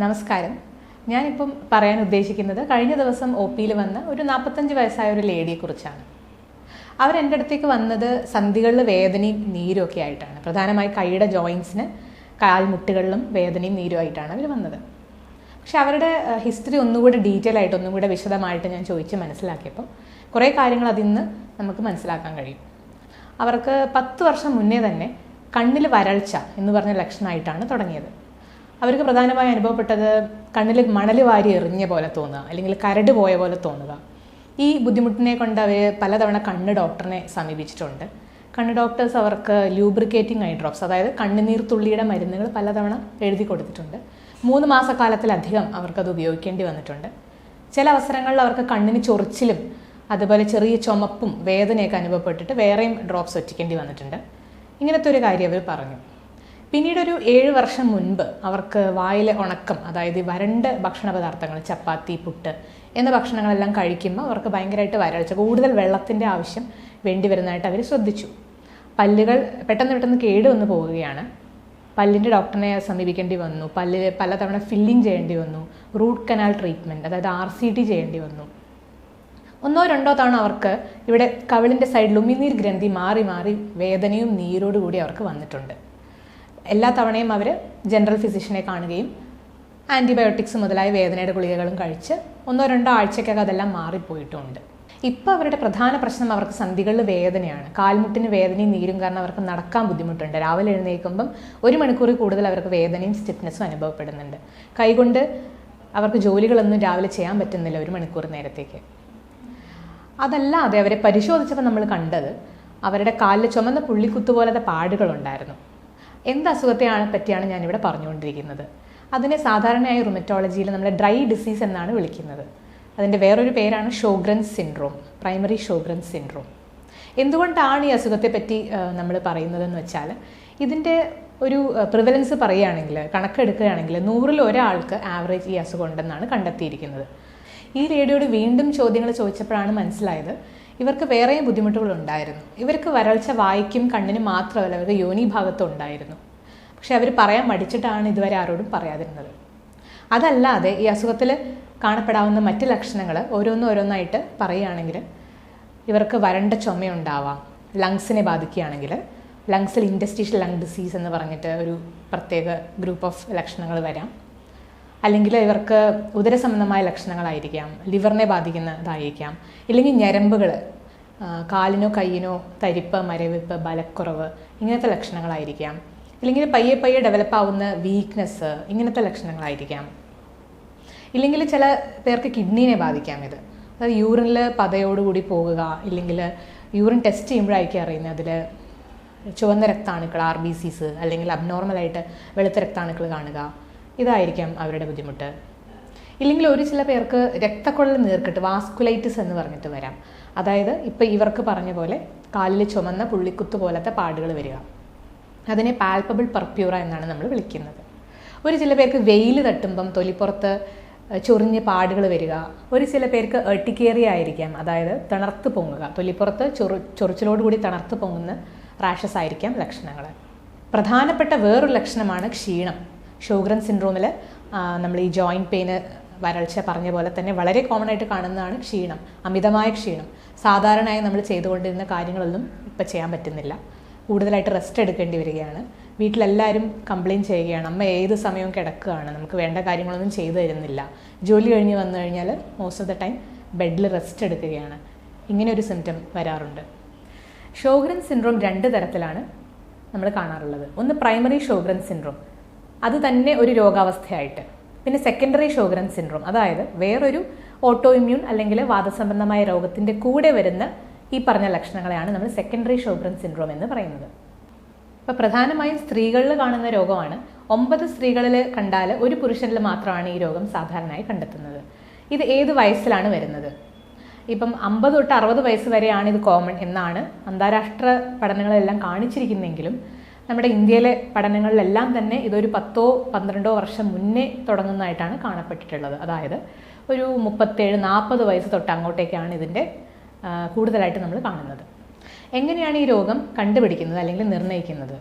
നമസ്കാരം. ഞാനിപ്പം പറയാൻ ഉദ്ദേശിക്കുന്നത് കഴിഞ്ഞ ദിവസം ഒ പിയിൽ വന്ന ഒരു നാൽപ്പത്തഞ്ച് വയസ്സായ ഒരു ലേഡിയെക്കുറിച്ചാണ്. അവരെന്റെ അടുത്തേക്ക് വന്നത് സന്ധികളിൽ വേദനയും നീരും ഒക്കെ ആയിട്ടാണ്. പ്രധാനമായി കൈയുടെ ജോയിൻസിന് കാൽമുട്ടുകളിലും വേദനയും നീരും ആയിട്ടാണ് അവർ വന്നത്. പക്ഷെ അവരുടെ ഹിസ്റ്ററി ഒന്നുകൂടി ഡീറ്റെയിൽ ആയിട്ട് ഒന്നും കൂടെ വിശദമായിട്ട് ഞാൻ ചോദിച്ച് മനസ്സിലാക്കിയപ്പം കുറേ കാര്യങ്ങൾ അതിൽ നിന്ന് നമുക്ക് മനസ്സിലാക്കാൻ കഴിയും. അവർക്ക് പത്ത് വർഷം മുന്നേ തന്നെ കണ്ണിൽ വരൾച്ച എന്ന് പറഞ്ഞ ലക്ഷണമായിട്ടാണ് തുടങ്ങിയത്. അവർക്ക് പ്രധാനമായി അനുഭവപ്പെട്ടത് കണ്ണിൽ മണൽ വാരി എറിഞ്ഞ പോലെ തോന്നുക അല്ലെങ്കിൽ കരട് പോയ പോലെ തോന്നുക. ഈ ബുദ്ധിമുട്ടിനെ കൊണ്ട് അവർ പലതവണ കണ്ണ് ഡോക്ടറിനെ സമീപിച്ചിട്ടുണ്ട്. കണ്ണ് ഡോക്ടേഴ്സ് അവർക്ക് ലൂബ്രിക്കേറ്റിംഗ് ഐ ഡ്രോപ്സ് അതായത് കണ്ണുനീർ തുള്ളിയുടെ മരുന്നുകൾ പലതവണ എഴുതി കൊടുത്തിട്ടുണ്ട്. മൂന്ന് മാസക്കാലത്തിലധികം അവർക്കത് ഉപയോഗിക്കേണ്ടി വന്നിട്ടുണ്ട്. ചില അവസരങ്ങളിൽ അവർക്ക് കണ്ണിന് ചൊറിച്ചിലും അതുപോലെ ചെറിയ ചുമപ്പും വേദനയൊക്കെ അനുഭവപ്പെട്ടിട്ട് വേറെയും ഡ്രോപ്സ് ഒറ്റിക്കേണ്ടി വന്നിട്ടുണ്ട്. ഇങ്ങനത്തെ ഒരു കാര്യം അവർ പറഞ്ഞു. പിന്നീട് ഒരു ഏഴ് വർഷം മുൻപ് അവർക്ക് വായിലെ ഉണക്കം അതായത് വരണ്ട് ഭക്ഷണ പദാർത്ഥങ്ങൾ ചപ്പാത്തി പുട്ട് എന്ന ഭക്ഷണങ്ങളെല്ലാം കഴിക്കുമ്പോൾ അവർക്ക് ഭയങ്കരമായിട്ട് വരൾച്ച കൂടുതൽ വെള്ളത്തിന്റെ ആവശ്യം വേണ്ടി വരുന്നതായിട്ട് അവർ ശ്രദ്ധിച്ചു. പല്ലുകൾ പെട്ടെന്ന് പെട്ടെന്ന് കേടുവന്ന് പോവുകയാണ്. പല്ലിന്റെ ഡോക്ടറിനെ സമീപിക്കേണ്ടി വന്നു. പല്ലിൽ പലതവണ ഫില്ലിംഗ് ചെയ്യേണ്ടി വന്നു. റൂട്ട് കനാൽ ട്രീറ്റ്മെന്റ് അതായത് ആർ സി ടി ചെയ്യേണ്ടി വന്നു. ഒന്നോ രണ്ടോ തവണ അവർക്ക് ഇവിടെ കവിളിന്റെ സൈഡിൽ ഉമിനീർ ഗ്രന്ഥി മാറി മാറി വേദനയും നീരോടുകൂടി അവർക്ക് വന്നിട്ടുണ്ട്. എല്ലാ തവണയും അവർ ജനറൽ ഫിസിഷ്യനെ കാണുകയും ആന്റിബയോട്ടിക്സ് മുതലായ വേദനയുടെ ഗുളികകളും കഴിച്ച് ഒന്നോ രണ്ടോ ആഴ്ചയ്ക്കകം അതെല്ലാം മാറിപ്പോയിട്ടുണ്ട്. ഇപ്പോൾ അവരുടെ പ്രധാന പ്രശ്നം അവർക്ക് സന്ധികളിൽ വേദനയാണ്. കാൽമുട്ടിന് വേദനയും നീരും കാരണം അവർക്ക് നടക്കാൻ ബുദ്ധിമുട്ടുണ്ട്. രാവിലെ എഴുന്നേൽക്കുമ്പം ഒരു മണിക്കൂറിൽ കൂടുതൽ അവർക്ക് വേദനയും സ്റ്റിഫ്നെസ്സും അനുഭവപ്പെടുന്നുണ്ട്. കൈകൊണ്ട് അവർക്ക് ജോലികളൊന്നും രാവിലെ ചെയ്യാൻ പറ്റുന്നില്ല ഒരു മണിക്കൂർ നേരത്തേക്ക്. അതല്ലാതെ അവരെ പരിശോധിച്ചപ്പോൾ നമ്മൾ കണ്ടത് അവരുടെ കാലിൽ ചുമന്ന പുള്ളിക്കുത്തു പോലത്തെ പാടുകളുണ്ടായിരുന്നു. എന്ത് അസുഖത്തെയാണ് പറ്റിയാണ് ഞാനിവിടെ പറഞ്ഞുകൊണ്ടിരിക്കുന്നത്. അതിനെ സാധാരണയായി റുമറ്റോളജിയിൽ നമ്മൾ ഡ്രൈ ഡിസീസ് എന്നാണ് വിളിക്കുന്നത്. അതിന്റെ വേറൊരു പേരാണ് Sjogren syndrome primary Sjogren syndrome എന്തുകൊണ്ടാണ് ഈ അസുഖത്തെ പറ്റി നമ്മൾ പറയുന്നതെന്ന് വെച്ചാൽ ഇതിന്റെ ഒരു പ്രിവലൻസ് പറയുകയാണെങ്കിൽ കണക്കെടുക്കുകയാണെങ്കിൽ നൂറിൽ ഒരാൾക്ക് ആവറേജ് ഈ അസുഖം ഉണ്ടെന്നാണ് കണ്ടെത്തിയിരിക്കുന്നത്. ഈ റേഡിയോട് വീണ്ടും ചോദ്യങ്ങൾ ചോദിച്ചപ്പോഴാണ് മനസ്സിലായത് ഇവർക്ക് വേറെയും ബുദ്ധിമുട്ടുകൾ ഉണ്ടായിരുന്നു ഇവർക്ക് വരൾച്ച വായിക്കും കണ്ണിന് മാത്രമല്ല അവർക്ക് യോനി ഭാഗത്തും ഉണ്ടായിരുന്നു. പക്ഷെ അവർ പറയാൻ മടിച്ചിട്ടാണ് ഇതുവരെ ആരോടും പറയാതിരുന്നത്. അതല്ലാതെ ഈ അസുഖത്തിൽ കാണപ്പെടാവുന്ന മറ്റ് ലക്ഷണങ്ങൾ ഓരോന്നും ഓരോന്നായിട്ട് പറയുകയാണെങ്കിൽ ഇവർക്ക് വരണ്ട ചുമയുണ്ടാവാം ലങ്സിനെ ബാധിക്കുകയാണെങ്കിൽ ലങ്സിൽ ഇൻഡസ്ട്രീഷ്യൽ ലങ് ഡിസീസ് എന്ന് പറഞ്ഞിട്ട് ഒരു പ്രത്യേക ഗ്രൂപ്പ് ഓഫ് ലക്ഷണങ്ങൾ വരാം. അല്ലെങ്കിൽ ഇവർക്ക് ഉദരസംബന്ധമായ ലക്ഷണങ്ങളായിരിക്കാം ലിവറിനെ ബാധിക്കുന്നതായിരിക്കാം. ഇല്ലെങ്കിൽ ഞരമ്പുകൾ കാലിനോ കയ്യിനോ തരിപ്പ് മരവിപ്പ് ബലക്കുറവ് ഇങ്ങനത്തെ ലക്ഷണങ്ങളായിരിക്കാം. ഇല്ലെങ്കിൽ പയ്യെ പയ്യെ ഡെവലപ്പ് ആവുന്ന വീക്ക്നെസ് ഇങ്ങനത്തെ ലക്ഷണങ്ങളായിരിക്കാം. ഇല്ലെങ്കിൽ ചില പേർക്ക് കിഡ്നീനെ ബാധിക്കാം ഇത്. അതായത് യൂറിനിൽ പതയോടുകൂടി പോകുക ഇല്ലെങ്കിൽ യൂറിൻ ടെസ്റ്റ് ചെയ്യുമ്പോഴായിരിക്കും അറിയുന്നത് അതിൽ ചുവന്ന രക്താണുക്കൾ ആർ ബി സിസ് അല്ലെങ്കിൽ അബ്നോർമലായിട്ട് വെളുത്ത രക്താണുക്കൾ കാണുക. ഇതായിരിക്കാം അവരുടെ ബുദ്ധിമുട്ട്. ഇല്ലെങ്കിൽ ഒരു ചില പേർക്ക് രക്തക്കുഴൽ നീർക്കിട്ട് വാസ്കുലൈറ്റിസ് എന്ന് പറഞ്ഞിട്ട് വരാം. അതായത് ഇപ്പം ഇവർക്ക് പറഞ്ഞ പോലെ കാലിൽ ചുമന്ന പുള്ളിക്കുത്ത് പോലത്തെ പാടുകൾ വരിക. അതിനെ പാൽപ്പബിൾ പർപ്യൂറ എന്നാണ് നമ്മൾ വിളിക്കുന്നത്. ഒരു ചില പേർക്ക് വെയിൽ തട്ടുമ്പം തൊലിപ്പുറത്ത് ചൊറിഞ്ഞ് പാടുകൾ വരിക. ഒരു ചില പേർക്ക് എട്ടിക്കേറി ആയിരിക്കാം അതായത് തണർത്ത് പൊങ്ങുക. തൊലിപ്പുറത്ത് ചൊറു ചൊറിച്ചിലോടുകൂടി തണർത്ത് പൊങ്ങുന്ന റാഷസ് ആയിരിക്കാം ലക്ഷണങ്ങൾ. പ്രധാനപ്പെട്ട വേറൊരു ലക്ഷണമാണ് ക്ഷീണം. ഷോഗ്രൻ സിൻഡ്രോമിൽ നമ്മൾ ഈ ജോയിന്റ് പെയിന് വരൾച്ച പറഞ്ഞ പോലെ തന്നെ വളരെ കോമൺ ആയിട്ട് കാണുന്നതാണ് ക്ഷീണം അമിതമായ ക്ഷീണം. സാധാരണയായി നമ്മൾ ചെയ്തുകൊണ്ടിരുന്ന കാര്യങ്ങളൊന്നും ഇപ്പം ചെയ്യാൻ പറ്റുന്നില്ല. കൂടുതലായിട്ട് റെസ്റ്റ് എടുക്കേണ്ടി വരികയാണ്. വീട്ടിലെല്ലാവരും കംപ്ലയിന്റ് ചെയ്യുകയാണ് അമ്മ ഏത് സമയവും കിടക്കുകയാണ് നമുക്ക് വേണ്ട കാര്യങ്ങളൊന്നും ചെയ്തു തരുന്നില്ല. ജോലി കഴിഞ്ഞ് വന്നു കഴിഞ്ഞാൽ മോസ്റ്റ് ഓഫ് ദ ടൈം ബെഡിൽ റെസ്റ്റ് എടുക്കുകയാണ്. ഇങ്ങനെ ഒരു സിംറ്റം വരാറുണ്ട്. ഷോഗ്രൻ സിൻഡ്രോം രണ്ട് തരത്തിലാണ് നമ്മൾ കാണാറുള്ളത്. ഒന്ന് പ്രൈമറി ഷോഗ്രൻ സിൻഡ്രോം അത് തന്നെ ഒരു രോഗാവസ്ഥയായിട്ട്. പിന്നെ സെക്കൻഡറി ഷോഗ്രൻ സിൻഡ്രോം അതായത് വേറൊരു ഓട്ടോ ഇമ്മ്യൂൺ അല്ലെങ്കിൽ വാദസംബന്ധമായ രോഗത്തിന്റെ കൂടെ വരുന്ന ഈ പറഞ്ഞ ലക്ഷണങ്ങളെയാണ് നമ്മൾ സെക്കൻഡറി ഷോഗ്രൻ സിൻഡ്രോം എന്ന് പറയുന്നത്. ഇപ്പോൾ പ്രധാനമായും സ്ത്രീകളിൽ കാണുന്ന രോഗമാണ്. ഒമ്പത് സ്ത്രീകളിൽ കണ്ടാൽ ഒരു പുരുഷനിൽ മാത്രമാണ് ഈ രോഗം സാധാരണയായി കണ്ടെത്തുന്നത്. ഇത് ഏത് വയസ്സിലാണ് വരുന്നത്? ഇപ്പം അമ്പത് തൊട്ട് അറുപത് വയസ്സ് വരെയാണ് ഇത് കോമൺ എന്നാണ് അന്താരാഷ്ട്ര പഠനങ്ങളെല്ലാം കാണിച്ചിരിക്കുന്നെങ്കിലും നമ്മുടെ ഇന്ത്യയിലെ പഠനങ്ങളിലെല്ലാം തന്നെ ഇതൊരു പത്തോ പന്ത്രണ്ടോ വർഷം മുന്നേ തുടങ്ങുന്നതായിട്ടാണ് കാണപ്പെട്ടിട്ടുള്ളത്. അതായത് ഒരു മുപ്പത്തേഴ് നാൽപ്പത് വയസ്സ് തൊട്ട് അങ്ങോട്ടേക്കാണ് ഇതിന്റെ കൂടുതലായിട്ട് നമ്മൾ കാണുന്നത്. എങ്ങനെയാണ് ഈ രോഗം കണ്ടുപിടിക്കുന്നത് അല്ലെങ്കിൽ നിർണയിക്കുന്നത്?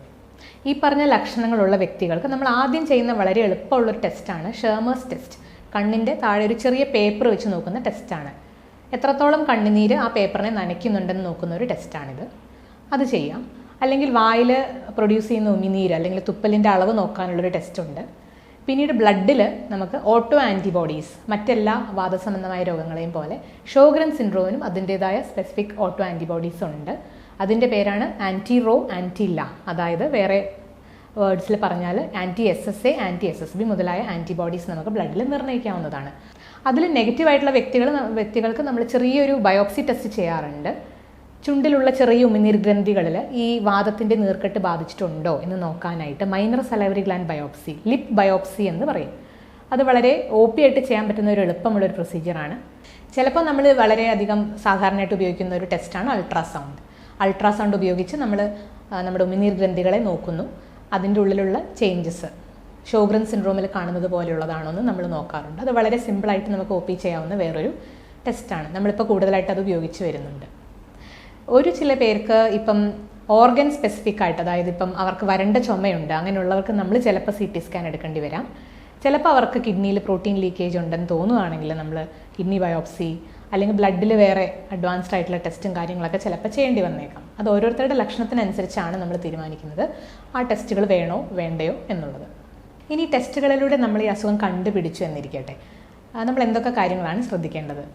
ഈ പറഞ്ഞ ലക്ഷണങ്ങളുള്ള വ്യക്തികൾക്ക് നമ്മൾ ആദ്യം ചെയ്യുന്ന വളരെ എളുപ്പമുള്ളൊരു ടെസ്റ്റാണ് ഷേമേഴ്സ് ടെസ്റ്റ്. കണ്ണിന്റെ താഴെ ഒരു ചെറിയ പേപ്പർ വെച്ച് നോക്കുന്ന ടെസ്റ്റാണ്. എത്രത്തോളം കണ്ണുനീര് ആ പേപ്പറിനെ നനയ്ക്കുന്നുണ്ടെന്ന് നോക്കുന്ന ഒരു ടെസ്റ്റാണിത്. അത് ചെയ്യാം. അല്ലെങ്കിൽ വായിൽ പ്രൊഡ്യൂസ് ചെയ്യുന്ന ഉമിനീര് അല്ലെങ്കിൽ തുപ്പലിന്റെ അളവ് നോക്കാനുള്ളൊരു ടെസ്റ്റ് ഉണ്ട്. പിന്നീട് ബ്ലഡിൽ നമുക്ക് ഓട്ടോ ആന്റിബോഡീസ് മറ്റെല്ലാ വാദസംബന്ധമായ രോഗങ്ങളെയും പോലെ ഷോഗ്രൻ സിൻഡ്രോമിനും അതിന്റേതായ സ്പെസിഫിക് ഓട്ടോ ആന്റിബോഡീസ് ഉണ്ട്. അതിന്റെ പേരാണ് ആന്റി റോ ആന്റില്ല അതായത് വേറെ വേർഡ്സിൽ പറഞ്ഞാൽ anti S S A anti S S B മുതലായ ആന്റിബോഡീസ് നമുക്ക് ബ്ലഡിൽ നിർണയിക്കാവുന്നതാണ്. അതിൽ നെഗറ്റീവായിട്ടുള്ള വ്യക്തികൾ വ്യക്തികൾക്ക് നമ്മൾ ചെറിയൊരു ബയോപ്സി ടെസ്റ്റ് ചെയ്യാറുണ്ട്. ചുണ്ടിലുള്ള ചെറിയ ഉമിനീർ ഗ്രന്ഥികളിൽ ഈ വാദത്തിന്റെ നീർക്കെട്ട് ബാധിച്ചിട്ടുണ്ടോ എന്ന് നോക്കാനായിട്ട് minor salivary gland biopsy lip biopsy എന്ന് പറയും. അത് വളരെ ഒ പി ആയിട്ട് ചെയ്യാൻ പറ്റുന്ന ഒരു എളുപ്പമുള്ള ഒരു പ്രൊസീജിയറാണ് ചിലപ്പോൾ നമ്മൾ വളരെയധികം സാധാരണയായിട്ട് ഉപയോഗിക്കുന്ന ഒരു ടെസ്റ്റാണ് അൾട്രാസൗണ്ട് അൾട്രാസൗണ്ട് ഉപയോഗിച്ച് നമ്മൾ നമ്മുടെ ഉമിനീർ ഗ്രന്ഥികളെ നോക്കുന്നു. അതിന്റെ ഉള്ളിലുള്ള ചേഞ്ചസ് ഷോഗ്രൻ സിൻഡ്രോമിൽ കാണുന്നത് പോലെയുള്ളതാണോ എന്ന് നമ്മൾ നോക്കാറുണ്ട്. അത് വളരെ സിമ്പിളായിട്ട് നമുക്ക് ഒ പി ചെയ്യാവുന്ന വേറൊരു ടെസ്റ്റാണ് നമ്മളിപ്പോൾ കൂടുതലായിട്ട് അത് ഉപയോഗിച്ച് വരുന്നുണ്ട്. ഒരു ചില പേർക്ക് ഇപ്പം ഓർഗൻ സ്പെസിഫിക് ആയിട്ട് അതായത് ഇപ്പം അവർക്ക് വരണ്ട ചുമയുണ്ട് അങ്ങനെയുള്ളവർക്ക് നമ്മൾ ചിലപ്പോൾ സി ടി സ്കാൻ എടുക്കേണ്ടി വരാം. ചിലപ്പോൾ അവർക്ക് കിഡ്നിയിൽ പ്രോട്ടീൻ ലീക്കേജ് ഉണ്ടെന്ന് തോന്നുകയാണെങ്കിൽ നമ്മൾ കിഡ്നി ബയോപ്സി അല്ലെങ്കിൽ ബ്ലഡിൽ വേറെ അഡ്വാൻസ്ഡ് ആയിട്ടുള്ള ടെസ്റ്റും കാര്യങ്ങളൊക്കെ ചിലപ്പോൾ ചെയ്യേണ്ടി വന്നേക്കാം. അത് ഓരോരുത്തരുടെ ലക്ഷണത്തിനനുസരിച്ചാണ് നമ്മൾ തീരുമാനിക്കുന്നത്. ആ ടെസ്റ്റുകൾ വേണോ വേണ്ടയോ എന്നുള്ളത്. ഇനി ടെസ്റ്റുകളിലൂടെ നമ്മൾ ഈ അസുഖം കണ്ടുപിടിച്ചു എന്നിരിക്കട്ടെ. നമ്മൾ എന്തൊക്കെ കാര്യങ്ങളാണ് ശ്രദ്ധിക്കേണ്ടത്?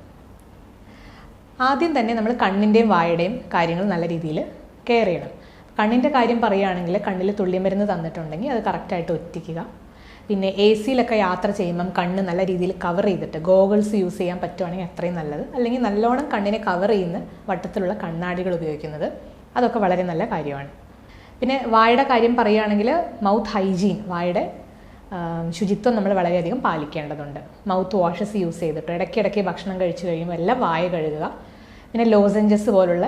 ആദ്യം തന്നെ നമ്മൾ കണ്ണിന്റെയും വായുടെയും കാര്യങ്ങൾ നല്ല രീതിയിൽ കെയർ ചെയ്യണം. കണ്ണിന്റെ കാര്യം പറയുകയാണെങ്കിൽ കണ്ണിൽ തുള്ളിമരുന്ന് തന്നിട്ടുണ്ടെങ്കിൽ അത് കറക്റ്റായിട്ട് ഒറ്റിക്കുക. പിന്നെ എ സിയിലൊക്കെ യാത്ര ചെയ്യുമ്പം കണ്ണ് നല്ല രീതിയിൽ കവർ ചെയ്തിട്ട് ഗോഗിൾസ് യൂസ് ചെയ്യാൻ പറ്റുവാണെങ്കിൽ അത്രയും നല്ലത്. അല്ലെങ്കിൽ നല്ലോണം കണ്ണിനെ കവർ ചെയ്യുന്ന വട്ടത്തിലുള്ള കണ്ണാടികൾ ഉപയോഗിക്കുന്നത് അതൊക്കെ വളരെ നല്ല കാര്യമാണ്. പിന്നെ വായുടെ കാര്യം പറയുകയാണെങ്കിൽ മൗത്ത് ഹൈജീൻ വായുടെ ശുചിത്വം നമ്മൾ വളരെയധികം പാലിക്കേണ്ടതുണ്ട്. മൗത്ത് വാഷസ് യൂസ് ചെയ്തിട്ട് ഇടയ്ക്കിടയ്ക്ക് ഭക്ഷണം കഴിച്ചു കഴിയുമ്പോൾ എല്ലാം വായ കഴുകുക. പിന്നെ ലോസഞ്ചസ് പോലുള്ള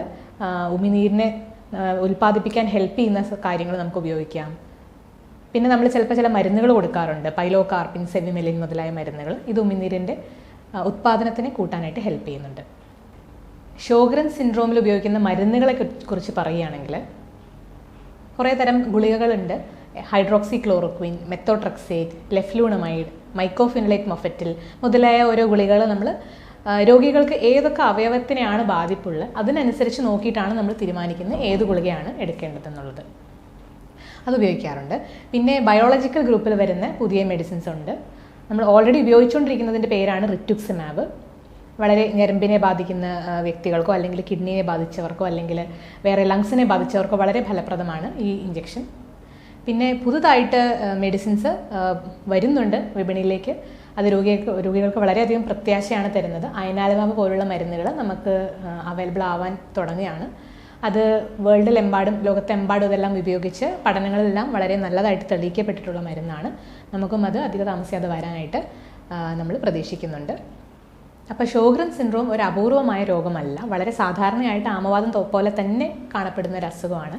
ഉമിനീരിനെ ഉൽപ്പാദിപ്പിക്കാൻ ഹെൽപ്പ് ചെയ്യുന്ന കാര്യങ്ങൾ നമുക്ക് ഉപയോഗിക്കാം. പിന്നെ നമ്മൾ ചിലപ്പോൾ ചില മരുന്നുകൾ കൊടുക്കാറുണ്ട്. പൈലോ കാർപ്പിൻ സെവിമെലിൻ മുതലായ മരുന്നുകൾ. ഇത് ഉമിനീരിന്റെ ഉത്പാദനത്തിനെ കൂട്ടാനായിട്ട് ഹെൽപ്പ് ചെയ്യുന്നുണ്ട്. ഷോഗ്രൻ സിൻഡ്രോമിൽ ഉപയോഗിക്കുന്ന മരുന്നുകളെ കുറിച്ച് പറയുകയാണെങ്കിൽ കുറേ തരം ഗുളികകളുണ്ട്. ഹൈഡ്രോക്സി ക്ലോറോക്വിൻ മെത്തോട്രക്സേറ്റ് ലെഫ്ലൂണമൈഡ് മൈക്കോഫിൻലേറ്റ് മൊഫറ്റിൽ മുതലായ ഓരോ ഗുളികകൾ നമ്മൾ രോഗികൾക്ക് ഏതൊക്കെ അവയവത്തിനെയാണ് ബാധിപ്പുള്ളത് അതിനനുസരിച്ച് നോക്കിയിട്ടാണ് നമ്മൾ തീരുമാനിക്കുന്നത് ഏത് ഗുളികയാണ് എടുക്കേണ്ടതെന്നുള്ളത്. അത് ഉപയോഗിക്കാറുണ്ട്. പിന്നെ ബയോളജിക്കൽ ഗ്രൂപ്പിൽ വരുന്ന പുതിയ മെഡിസിൻസ് ഉണ്ട്. നമ്മൾ ഓൾറെഡി ഉപയോഗിച്ചുകൊണ്ടിരിക്കുന്നതിന്റെ പേരാണ് റിറ്റുക്സിമാബ് വളരെ ഞരമ്പിനെ ബാധിക്കുന്ന വ്യക്തികൾക്കോ അല്ലെങ്കിൽ കിഡ്നിയെ ബാധിച്ചവർക്കോ അല്ലെങ്കിൽ വേറെ ലങ്സിനെ ബാധിച്ചവർക്കോ വളരെ ഫലപ്രദമാണ് ഈ ഇഞ്ചെക്ഷൻ പിന്നെ പുതുതായിട്ട് മെഡിസിൻസ് വരുന്നുണ്ട് വിപണിയിലേക്ക്. അത് രോഗികൾക്ക് രോഗികൾക്ക് വളരെയധികം പ്രത്യാശയാണ് തരുന്നത്. അയനാലമാവ് പോലുള്ള മരുന്നുകൾ നമുക്ക് അവൈലബിൾ ആവാൻ തുടങ്ങുകയാണ്. അത് വേൾഡിലെമ്പാടും ലോകത്തെമ്പാടും ഇതെല്ലാം ഉപയോഗിച്ച് പഠനങ്ങളെല്ലാം വളരെ നല്ലതായിട്ട് തെളിയിക്കപ്പെട്ടിട്ടുള്ള മരുന്നാണ്. നമുക്കും അത് അധിക താമസിയാതെ വരാനായിട്ട് നമ്മൾ പ്രതീക്ഷിക്കുന്നുണ്ട്. അപ്പോൾ ഷോഗ്രൻ സിൻഡ്രോം ഒരു അപൂർവമായ രോഗമല്ല. വളരെ സാധാരണയായിട്ട് ആമവാദം പോലെ തന്നെ കാണപ്പെടുന്ന ഒരു അസുഖമാണ്.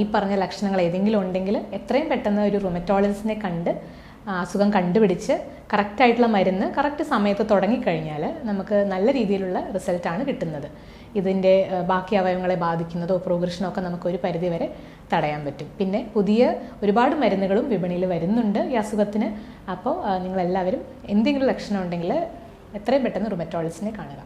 ഈ പറഞ്ഞ ലക്ഷണങ്ങൾ ഏതെങ്കിലും ഉണ്ടെങ്കിൽ എത്രയും പെട്ടെന്ന് ഒരു റുമറ്റോളജിസ്റ്റിനെ കണ്ട് അസുഖം കണ്ടുപിടിച്ച് കറക്റ്റായിട്ടുള്ള മരുന്ന് കറക്റ്റ് സമയത്ത് തുടങ്ങിക്കഴിഞ്ഞാൽ നമുക്ക് നല്ല രീതിയിലുള്ള റിസൾട്ടാണ് കിട്ടുന്നത്. ഇതിന്റെ ബാക്കി അവയവങ്ങളെ ബാധിക്കുന്നതോ പ്രോഗ്രഷനോ ഒക്കെ നമുക്ക് ഒരു പരിധിവരെ തടയാൻ പറ്റും. പിന്നെ പുതിയ ഒരുപാട് മരുന്നുകളും വിപണിയിൽ വരുന്നുണ്ട് ഈ അസുഖത്തിന്. അപ്പോൾ നിങ്ങളെല്ലാവരും എന്തെങ്കിലും ലക്ഷണം ഉണ്ടെങ്കിൽ എത്രയും പെട്ടെന്ന് റുമറ്റോളജിസ്റ്റിനെ കാണുക.